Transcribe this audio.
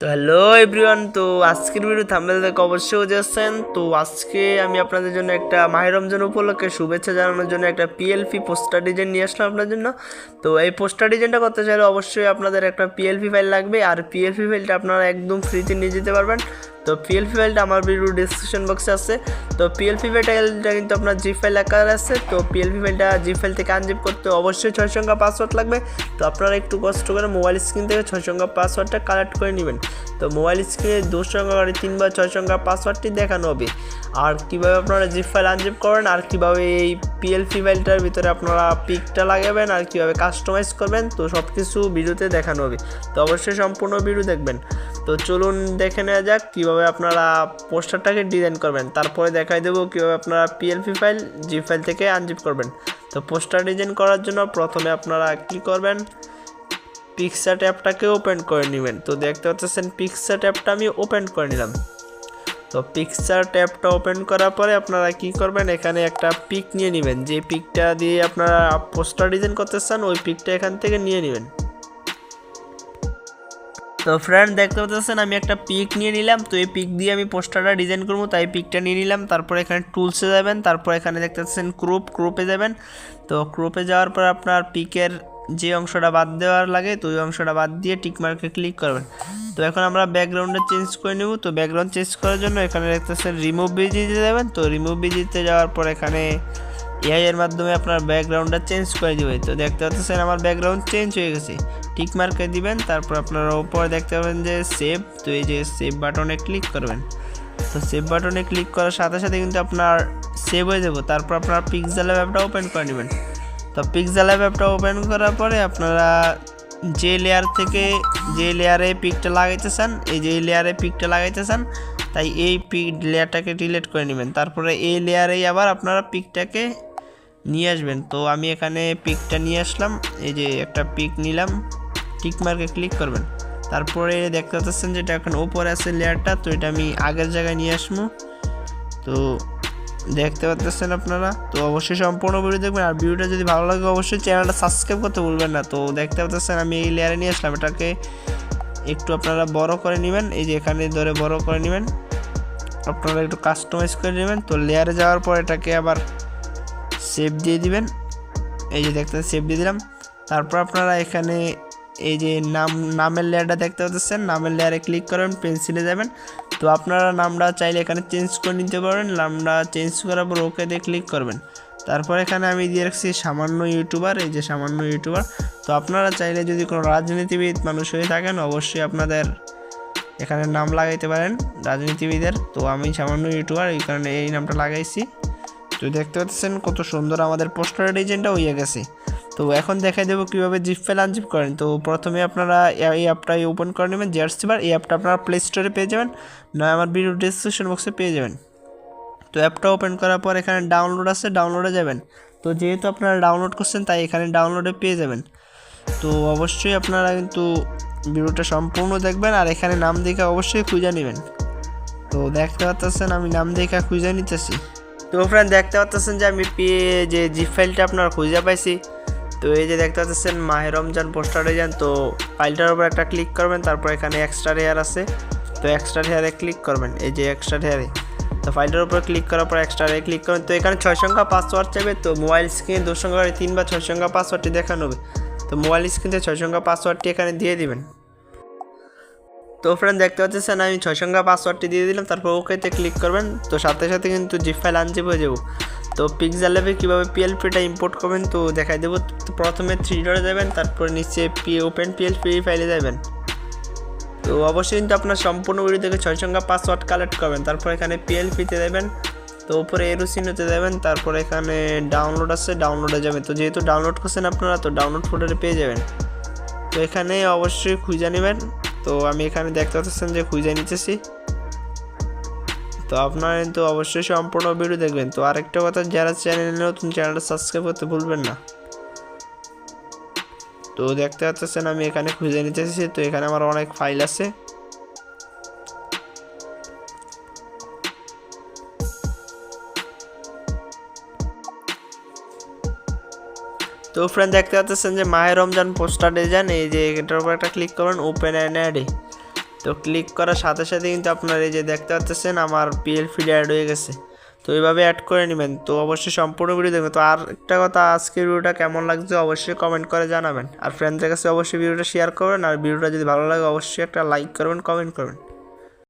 তো hello everyone তো আজকের ভিডিও থাম্বেল দেখে অবশ্যই বুঝে আসছেন তো আজকে আমি আপনাদের জন্য একটা মাহিরমজন রমজান উপলক্ষে শুভেচ্ছা জানানোর জন্য একটা পিএলপি পোস্টার ডিজাইন নিয়ে আসলাম আপনার জন্য। তো এই পোস্টার ডিজাইনটা করতে চাইলে অবশ্যই আপনাদের একটা পিএলপি ফাইল লাগবে। আর পিএলপি ফাইলটা আপনারা একদম ফ্রিতে নিয়ে যেতে পারবেন। তো পিএলপি ফাইলটা আমার ভিডিও ডিসক্রিপশন বক্সে আছে। তো পিএলপি ফাইলটা কিন্তু আপনার জি ফাইল আকার আছে। তো পিএলপি ফাইলটা জি ফাইল থেকে আনজিপ করতে অবশ্যই ছয় সংখ্যা পাসওয়ার্ড লাগবে। তো আপনারা একটু কষ্ট করে মোবাইল স্ক্রিন থেকে ছয় সংখ্যা পাসওয়ার্ডটা কালেক্ট করে নেবেন। তো মোবাইল স্ক্রিনে দু সংখ্যা করে তিন বা ছয় সংখ্যা পাসওয়ার্ডটি দেখানো হবে। আর কীভাবে আপনারা জিপ ফাইল আনজিপ করেন আর কীভাবে এই পিএলপি ফাইলটার ভিতরে আপনারা পিকটা লাগাবেন, আর কীভাবে কাস্টমাইজ করবেন, তো সব কিছু ভিডিওতে দেখানো হবে। তো অবশ্যই সম্পূর্ণ ভিডিও দেখবেন। তো চলুন দেখে নেওয়া যাক কীভাবে আপনারা পোস্টারটাকে ডিজাইন করবেন, তারপরে দেখাই দেবো কীভাবে আপনারা পিএলপি ফাইল জি ফাইল থেকে আনজিপ করবেন। তো পোস্টার ডিজাইন করার জন্য প্রথমে আপনারা কী করবেন পিক্সার ট্যাবটাকে ওপেন করে নেবেন। তো দেখতে পাচ্ছেন পিক্সার ট্যাবটা আমি ওপেন করে নিলাম। তো পিকচার ট্যাবটা ওপেন করার পরে আপনারা কি করবেন, এখানে একটা পিক নিয়ে নেবেন। যে পিকটা দিয়ে আপনারা পোস্টার ডিজাইন করতে চান, ওই পিকটা এখান থেকে নিয়ে নেবেন। তো ফ্রেন্ড দেখতে পাচ্ছেন, আমি একটা পিক নিয়ে নিলাম। তো এই পিক দিয়ে আমি পোস্টারটা ডিজাইন করব, তাই পিকটা নিয়ে নিলাম। তারপর এখানে টুলসে যাবেন, তারপর এখানে দেখতে পাচ্ছেন ক্রুপ ক্রুপে যাবেন। তো ক্রুপে যাওয়ার পর আপনার পিকের যে অংশটা বাদ দেওয়ার লাগে, তো ওই অংশটা বাদ দিয়ে টিক মার্কে ক্লিক করবেন। তো এখন আমরা ব্যাকগ্রাউন্ডে চেঞ্জ করে নেব। তো ব্যাকগ্রাউন্ড চেঞ্জ করার জন্য এখানে দেখতেছেন রিমুভ বিজিতে যাবেন। তো রিমুভ বিজিতে যাওয়ার পর এখানে এআই এর মাধ্যমে আপনার ব্যাকগ্রাউন্ডটা চেঞ্জ করে দেবে। তো দেখতে পাচ্ছেন আমার ব্যাকগ্রাউন্ড চেঞ্জ হয়ে গেছে। টিক মার্কে দিবেন, তারপর আপনারা উপরে দেখতে পাবেন যে সেভ তো এই যে সেভ বাটনে ক্লিক করবেন। তো সেভ বাটনে ক্লিক করার সাথে সাথে কিন্তু আপনার সেভ হয়ে যাব। তারপর আপনার পিক্সেল অ্যাপটা ওপেন করে নেবেন। তো পিক্সেল অ্যাপটা ওপেন করার পরে আপনারা যে লেয়ার থেকে যে লেয়ারে পিকটা লাগাইতে চান এই যে লেয়ারে পিকটা লাগাইতে চান তাই এই পিক লেয়ারটাকে ডিলিট করে নেবেন। তারপরে এই লেয়ারেই আবার আপনারা পিকটাকে নিয়ে আসবেন। তো আমি এখানে পিকটা নিয়ে আসলাম। এই যে একটা পিক নিলাম। টিক মার্কে ক্লিক করবেন। তারপরে দেখতে পাচ্ছেন যেটা এখন ওপরে আছে লেয়ারটা, তো এটা আমি আগের জায়গায় নিয়ে আসব। তো দেখতে পাচ্ছেন আপনারা। তো অবশ্যই সম্পূর্ণ ভিডিও দেখবেন। আর ভিডিওটা যদি ভালো লাগে, অবশ্যই চ্যানেলটা সাবস্ক্রাইব করতে ভুলবেন না। তো দেখতে পাচ্ছেন আমি এই লেয়ারে নিয়ে আসলাম। এটাকে একটু আপনারা বড় করে নেবেন। এই যে এখানে ধরে বড় করে নেবেন। আপনারা একটু কাস্টমাইজ করে নেবেন। তো লেয়ারে যাওয়ার পর এটাকে আবার সেভ দিয়ে দিবেন। এই যে দেখতে সেভ দিয়ে দিলাম। তারপর আপনারা এখানে এই যে নাম, নামের লেয়ারটা দেখতে পাচ্ছেন। নামের লেয়ারে ক্লিক করবেন পেন্সিলে যাবেন। তো আপনারা নামটা চাইলে এখানে চেঞ্জ করে নিতে পারেন নামটা চেঞ্জ করার পর ওকে দিয়ে ক্লিক করবেন। তারপর এখানে আমি দিয়ে রাখছি সামান্য ইউটিউবার এই যে সামান্য ইউটিউবার তো আপনারা চাইলে যদি কোনো রাজনীতিবিদ মানুষ হয়ে থাকেন, অবশ্যই আপনাদের এখানে নাম লাগাইতে পারেন রাজনীতিবিদের। তো আমি সামান্য ইউটিউবার এই কারণে এই নামটা লাগাইছি। তো দেখতে পাচ্ছেন কত সুন্দর আমাদের পোস্টারের ডিজাইনটা হয়ে গেছে। তো এখন দেখাই দেবো কীভাবে জিপ ফাইল আনজিপ করেন। তো প্রথমে আপনারা এই অ্যাপটাই ওপেন করে নেবেন জার্সিবার এই অ্যাপটা আপনারা প্লে স্টোরে পেয়ে যাবেন। নয় আমার ভিডিও ডিসক্রিপশন বক্সে পেয়ে যাবেন। তো অ্যাপটা ওপেন করার পর এখানে ডাউনলোড আছে ডাউনলোডে যাবেন। তো যেহেতু আপনারা ডাউনলোড করছেন, তাই এখানে ডাউনলোডে পেয়ে যাবেন। তো অবশ্যই আপনারা কিন্তু ভিডিওটা সম্পূর্ণ দেখবেন আর এখানে নাম দেখে অবশ্যই খুঁজে নেবেন। তো দেখতে পাচ্ছেন আমি নাম দেখে খুঁজে নিতেছি। তো ফ্রেন্ড দেখতে পাচ্ছেন যে আমি পেয়ে যে জিপ ফাইলটা আপনারা খুঁজে পাইছি। তো এই যে দেখতে পাচ্ছেন মাহে রমজান পোস্টারে যান, তো ফাইলটার উপর একটা ক্লিক করবেন, তারপর এখানে এক্সট্রা হেয়ার আছে। তো এক্সট্রা হেয়ারে ক্লিক করবেন, এই যে এক্সট্রা হেয়ারে তো ফাইলটার উপর ক্লিক করার পর এক্সট্রা হেয়ারে ক্লিক করবেন। তো এখানে ছয় সংখ্যা পাসওয়ার্ড চাইবে, তো মোবাইল স্ক্রিনে দু সংখ্যা তিন বা ছয় সংখ্যা পাসওয়ার্ডটি দেখানো হবে। তো মোবাইল স্ক্রিনে ছয় সংখ্যা পাসওয়ার্ডটি এখানে দিয়ে দিবেন। তো ফ্রেন্ড দেখতে পাচ্ছেন, আমি ছয় সংখ্যা পাসওয়ার্ডটি দিয়ে দিলাম, তারপর ওকেতে ক্লিক করবেন। তো সাথে সাথে কিন্তু জিপ ফাইল আনজিপ হয়ে যাব। তো পিক্সেল ল্যাবে কীভাবে পিএলপিটা ইম্পোর্ট করবেন, তো দেখাই দেবো। প্রথমে থ্রি ডরে যাবেন, তারপর নিচে পি ওপেন পিএলপি ফাইলে যাবেন। তো অবশ্যই কিন্তু আপনার সম্পূর্ণ ভিডিও থেকে ছয় সংখ্যা পাসওয়ার্ড কালেক্ট করবেন। তারপর এখানে পিএলপিতে দেবেন তো উপরে এরোসিনোতে দেবেন তারপর এখানে ডাউনলোড আছে ডাউনলোডে যাবেন। তো যেহেতু ডাউনলোড করছেন আপনারা, তো ডাউনলোড ফোল্ডারে পেয়ে যাবেন। তো এখানে অবশ্যই খুঁজে নেবেন তো আমি এখানে দেখতে পাচ্ছেন যে খুঁজে নিতেছি। তো আপনারা কিন্তু অবশ্যই সম্পূর্ণ ভিডিও দেখবেন। তো আরেকটা কথা, যারা চ্যানেল নতুন, চ্যানেলটা সাবস্ক্রাইব করতে ভুলবেন না। তো দেখতে পাচ্ছেন আমি এখানে খুঁজে নিতেছি। তো এখানে আমার অনেক ফাইল আছে। তো ফ্রেন্ড দেখতে পাচ্ছেন যে মাহের রমজান পোস্টার ডিজাইন এই যে এটার উপর একটা ক্লিক করবেন ওপেন অ্যান্ড অ্যাডে তো ক্লিক করার সাথে সাথে কিন্তু আপনার এই যে দেখতে পাচ্ছেন আমার পিএল ফিড অ্যাড হয়ে গেছে। তো এইভাবে অ্যাড করে নেবেন। তো অবশ্যই সম্পূর্ণ ভিডিও দেখবেন। তো আর একটা কথা, আজকের ভিডিওটা কেমন লাগছে অবশ্যই কমেন্ট করে জানাবেন। আর ফ্রেন্ডদের কাছে অবশ্যই ভিডিওটা শেয়ার করবেন। আর ভিডিওটা যদি ভালো লাগে, অবশ্যই একটা লাইক করবেন কমেন্ট করবেন।